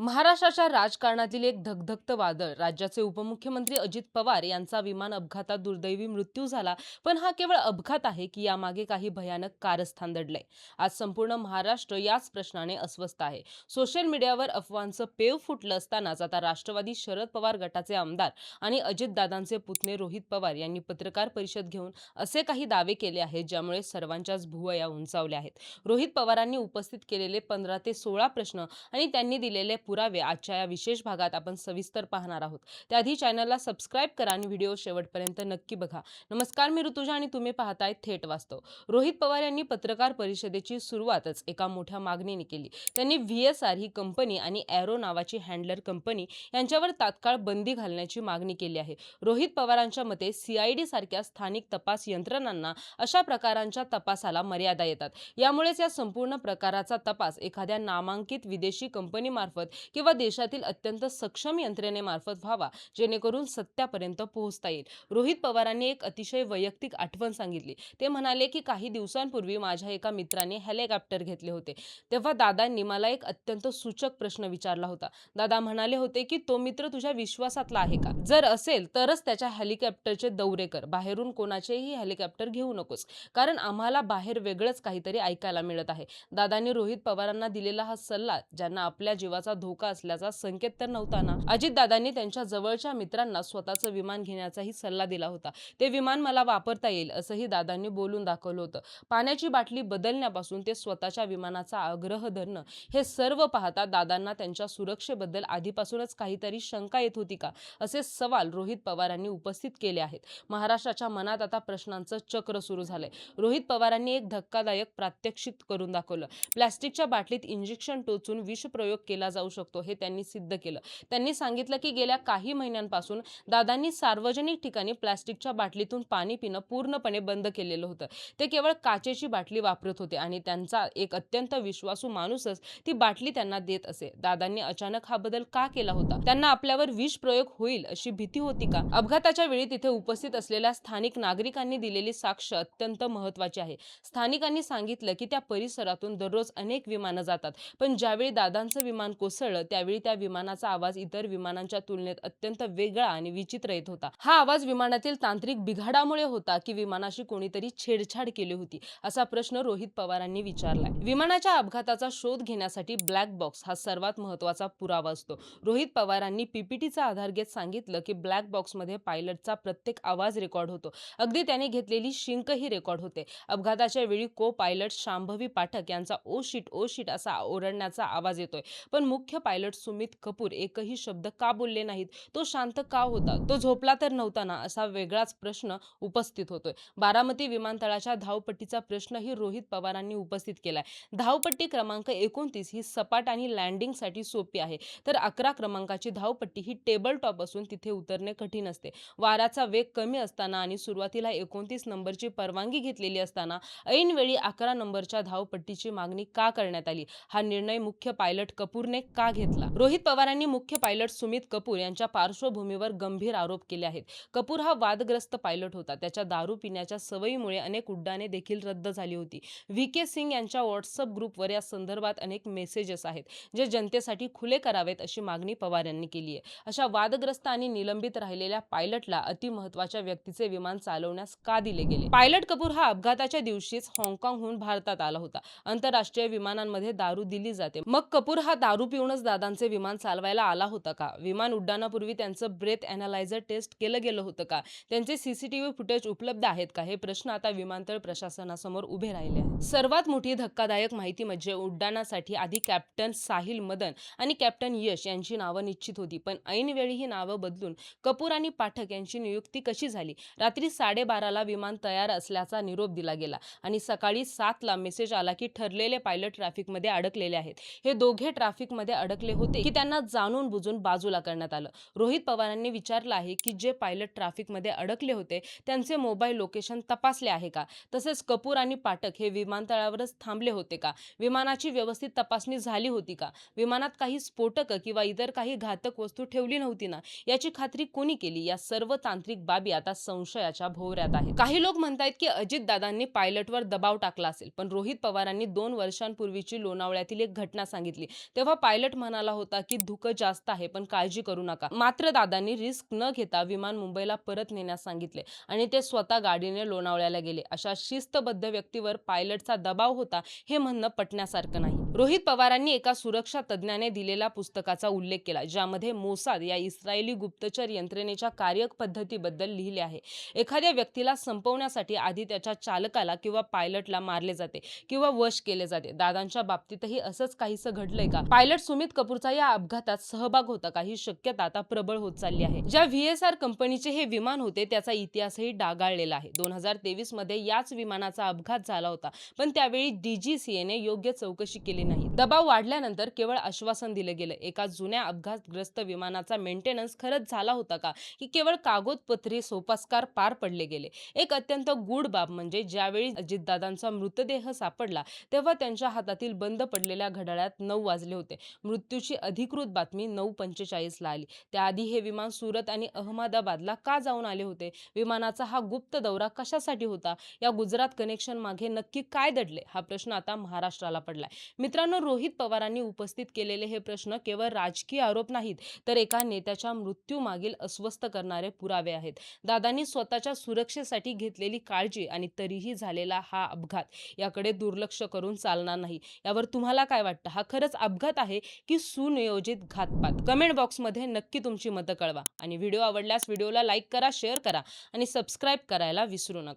महाराष्ट्राच्या राजकारणातील एक धगधगत वादळ. राज्याचे उपमुख्यमंत्री अजित पवार यांचा विमान अपघातात दुर्दैवी मृत्यू झाला पण हा केवळ अपघात आहे की यामागे काही भयानक कारस्थान दडलंय. आज संपूर्ण महाराष्ट्र याच प्रश्नाने अस्वस्थ आहे. सोशल मीडियावर अफवांचं पेव फुटलं असतानाच आता राष्ट्रवादी शरद पवार गटाचे आमदार आणि अजितदादांचे पुतणे रोहित पवार यांनी पत्रकार परिषद घेऊन असे काही दावे केले आहेत ज्यामुळे सर्वांच्याच भुवया उंचावल्या आहेत. रोहित पवारांनी उपस्थित केलेले पंधरा ते सोळा प्रश्न आणि त्यांनी दिलेले पुरावे. आजच्या या विशेष भागात आपण सविस्तर पाहणार आहोत. त्याआधी चॅनलला सबस्क्राईब करा आणि व्हिडिओ शेवटपर्यंत नक्की बघा. नमस्कार मी ऋतुजा आणि तुम्ही पाहताय थेट वास्तव. रोहित पवार यांनी पत्रकार परिषदेची सुरुवातच एका मोठ्या मागणीने केली. त्यांनी व्ही एस आर ही कंपनी आणि एरो नावाची हँडलर कंपनी यांच्यावर तात्काळ बंदी घालण्याची मागणी केली आहे. रोहित पवारांच्या मते सीआयडी सारख्या स्थानिक तपास यंत्रणांना अशा प्रकारांच्या तपासाला मर्यादा येतात. यामुळेच या संपूर्ण प्रकाराचा तपास एखाद्या नामांकित विदेशी कंपनीमार्फत किंवा देशातील अत्यंत सक्षम यंत्रणेमार्फत व्हावा जेणेकरून सत्यापर्यंत पोहोचता येईल. रोहित पवारांनी एक अतिशय वैयक्तिक आठवण सांगितली. ते म्हणाले की काही दिवसांपूर्वी माझ्या एका मित्राने हेलिकॉप्टर घेतले होते. तेव्हा दादांनी मला एक अत्यंत सूचक प्रश्न विचारला होता. दादा म्हणाले होते की तो मित्र तुझ्या विश्वासातला आहे का? जर असेल तरच त्याच्या हेलिकॉप्टरचे दौरे कर. बाहेरून कोणाचेही हेलिकॉप्टर घेऊ नकोस. कारण आम्हाला बाहेर वेगळंच काहीतरी ऐकायला मिळत आहे. दादांनी रोहित पवारांना दिलेला हा सल्ला ज्यांना आपल्या जीवाचा धोका असल्याचा संकेत तर नव्हता ना अजितदादांनी त्यांच्या जवळच्या मित्रांना स्वतःचं विमान घेण्याचाही सल्ला दिला होता. ते विमान मला वापरता येईल असंही दादांनी बोलून दाखवलं होतं. पाण्याची बाटली बदलण्यापासून ते स्वतःच्या विमानाचा आग्रह धरणं हे सर्व पाहता दादांना त्यांच्या सुरक्षेबद्दल आधीपासूनच काहीतरी शंका येत होती का? असे सवाल रोहित पवारांनी उपस्थित केले आहेत. महाराष्ट्राच्या मनात आता प्रश्नांचं चक्र सुरू झालंय. रोहित पवारांनी एक धक्कादायक प्रात्यक्षिक करून दाखवलं. प्लॅस्टिकच्या बाटलीत इंजेक्शन टोचून विषप्रयोग केला जाऊ शकतो हे त्यांनी सिद्ध केलं. त्यांनी सांगितलं की गेल्या काही महिन्यांपासून दादांनी सार्वजनिक ठिकाणी प्लॅस्टिकच्या बाटलीतून पाणी पिणं पूर्णपणे बंद केलेलं होतं. ते केवळ काचेची बाटली वापरत होते आणि त्यांचा एक अत्यंत विश्वासू माणूसच ती बाटली त्यांना देत असे. दादांनी अचानक हा बदल का केला होता? त्यांना आपल्यावर विष प्रयोग होईल अशी भीती होती का? अपघाताच्या वेळी तिथे उपस्थित असलेल्या स्थानिक नागरिकांनी दिलेली साक्ष अत्यंत महत्वाची आहे. स्थानिकांनी सांगितलं की त्या परिसरातून दररोज अनेक विमानं जातात पण ज्यावेळी दादांचं विमान कोसळलं त्यावेळी त्या विमानाचा आवाज इतर विमानांच्या तुलनेत अत्यंत वेगळा आणि विचित्र येत होता. हा आवाज विमानातील तांत्रिक बिघाडामुळे होता की विमानाशी कोणीतरी छेडछाड केली होती असा प्रश्न रोहित पवारांनी विचारलाय. विमानाच्या अपघाताचा शोध घेण्यासाठी ब्लॅक बॉक्स हा सर्वात महत्त्वाचा पुरावा असतो. रोहित पवारांनी पीपीटीचा आधार घेत सांगितलं की ब्लॅक बॉक्समध्ये पायलटचा प्रत्येक आवाज रेकॉर्ड होतो. अगदी त्याने घेतलेली शिंकही रेकॉर्ड होते. अपघाताच्या वेळी को पायलट शांभवी पाठक यांचा ओ शिट ओ शिट असा ओरडण्याचा आवाज येतोय. पण मुख्य मुख्य पायलट सुमित कपूर एकही शब्द का बोलले नाहीत? तो शांत का होता? तो झोपला तर नव्हता ना असा वेगळाच प्रश्न उपस्थित होतोय. बारामती विमानतळाच्या धावपट्टीचा प्रश्नही रोहित पवारांनी उपस्थित केलाय. धावपट्टी क्रमांक एकोणतीस ही सपाट आणि लँडिंगसाठी सोपी आहे. तर अकरा क्रमांकाची धावपट्टी ही टेबल टॉप असून तिथे उतरणे कठीण असते. वाराचा वेग कमी असताना आणि सुरुवातीला एकोणतीस नंबरची परवानगी घेतलेली असताना ऐनवेळी अकरा नंबरच्या धावपट्टीची मागणी का करण्यात आली? हा निर्णय मुख्य पायलट कपूरने का घेतला? रोहित पवारांनी मुख्य पायलट सुमित कपूर यांच्या पार्श्वभूमीवर गंभीर आरोप केले आहेत. कपूर हा वादग्रस्त पायलट होता. त्याच्या दारू पिण्याच्या सवयीमुळे अनेक उड्डाणे देखील रद्द झाली होती. व्ही. के. सिंग यांच्या व्हॉट्सअप ग्रुपवर या संदर्भात अनेक मेसेजेस आहेत जे जनतेसाठी खुले करावेत अशी मागणी पवार यांनी केली आहे. अशा वादग्रस्त आणि निलंबित राहिलेल्या पायलटला अतिमहत्वाच्या व्यक्तीचे विमान चालवण्यास का दिले गेले? पायलट कपूर हा अपघाताच्या दिवशीच हाँगकाँगहून भारतात आला होता. आंतरराष्ट्रीय विमानांमध्ये दारू दिली जाते. मग कपूर हा दारू पिऊन म्हणूनच दादांचे विमान चालवायला आला होता का? विमान उड्डाणापूर्वी त्यांचं ब्रेथ अनालायझर टेस्ट केलं गेलं होतं का? त्यांचे सीसीटीव्ही फुटेज उपलब्ध आहेत का? हे प्रश्न आता विमानतळ प्रशासनासमोर उभे राहिले आहेत. सर्वात मोठी धक्कादायक माहिती म्हणजे उड्डाणासाठी आधी कॅप्टन साहिल मदन आणि कॅप्टन यश यांची नावं निश्चित होती. पण ऐनवेळी ही नावं बदलून कपूर आणि पाठक यांची नियुक्ती कशी झाली? रात्री साडेबाराला विमान तयार असल्याचा निरोप दिला गेला आणि सकाळी सातला मेसेज आला की ठरलेले पायलट ट्रॅफिकमध्ये अडकलेले आहेत. हे दोघे ट्रॅफिकमध्ये अडकले होते की त्यांना जाणून बुजून बाजूला करण्यात आलं. रोहित पवारांनी विचारलं आहे की जे पायलट ट्रॅफिकमध्ये अडकले होते त्यांचे मोबाईल लोकेशन तपासले आहे का? तसेच कपूर आणि पाठक हे विमानतळावरच थांबले होते का? विमानाची व्यवस्थित तपासणी झाली होती का? विमानात काही स्फोटक किंवा इतर काही घातक वस्तू ठेवली नव्हती ना? याची खात्री कोणी केली? या सर्व तांत्रिक बाबी आता संशयाच्या भोवऱ्यात आहे काही लोक म्हणतायत की अजित दादांनी पायलटवर दबाव टाकला असेल पण रोहित पवारांनी दोन वर्षांपूर्वीची लोणावळ्यातील एक घटना सांगितली. तेव्हा पायलट पायलट म्हणाला होता की धुकं जास्त आहे पण काळजी करू नका. मात्र दादांनी रिस्क न घेता विमान मुंबईला परत नेण्यास सांगितले आणि ते स्वतः गाडीने लोणावळ्याला गेले. अशा शिस्तबद्ध व्यक्तीवर पायलटचा दबाव होता हे म्हणणं पटण्यासारखं नाही. रोहित पवारांनी एका सुरक्षा तज्ज्ञाने दिलेल्या पुस्तकाचा उल्लेख केला ज्यामध्ये मोसाद या इस्रायली गुप्तचर यंत्रणेच्या कार्यपद्धतीबद्दल लिहिले आहे. एखाद्या व्यक्तीला संपवण्यासाठी आधी त्याच्या चालकाला किंवा पायलटला मारले जाते किंवा वश केले जाते. दादांच्या बाबतीतही असंच काहीसं घडलंय का? पायलट सुमित कपूरचा या अपघातात सहभाग होता का? ही शक्यता आता प्रबळ होत चालली आहे. ज्या व्हीएसआर कंपनीचे हे विमान होते त्याचा इतिहासही डागाळलेला आहे. दोन हजार तेवीसमध्ये याच विमानाचा अपघात झाला होता पण त्यावेळी डीजीसीएने योग्य चौकशी केली नाही. दबाव वाढल्यानंतर केवळ आश्वासन दिलं गेलं. एका जुन्या अपघातग्रस्त विमानाचा मेंटेनन्स खरंच झाला होता का? की केवळ कागदपत्री सोपस्कार पार पडले गेले. एक अत्यंत गूढ बाब म्हणजे ज्यावेळी अजितदादांचा मृतदेह सापडला तेव्हा त्यांच्या हातातील बंद पडलेल्या घड्याळात नऊ वाजले होते. मृत्यूची अधिकृत बातमी नऊ पंचेचाळीसला आली. त्याआधी हे विमान सुरत आणि अहमदाबादला का जाऊन आले होते? विमानाचा हा गुप्त दौरा कशासाठी होता? या गुजरात कनेक्शन मागे नक्की काय दडले? हा प्रश्न आता महाराष्ट्राला पडलाय. मित्र मित्रांनो रोहित पवारांनी उपस्थित केलेले हे प्रश्न केवळ राजकीय आरोप नाहीत तर एका नेत्याच्या मृत्यूमागील अस्वस्थ करणारे पुरावे आहेत. दादांनी स्वतःच्या सुरक्षेसाठी घेतलेली काळजी आणि तरीही झालेला हा अपघात याकडे दुर्लक्ष करून चालणार नाही. यावर तुम्हाला काय वाटतं? हा खरंच अपघात आहे की सुनियोजित घातपात? कमेंट बॉक्समध्ये नक्की तुमची मतं कळवा आणि व्हिडिओ आवडल्यास व्हिडिओला लाईक करा शेअर करा आणि सबस्क्राईब करायला विसरू नका.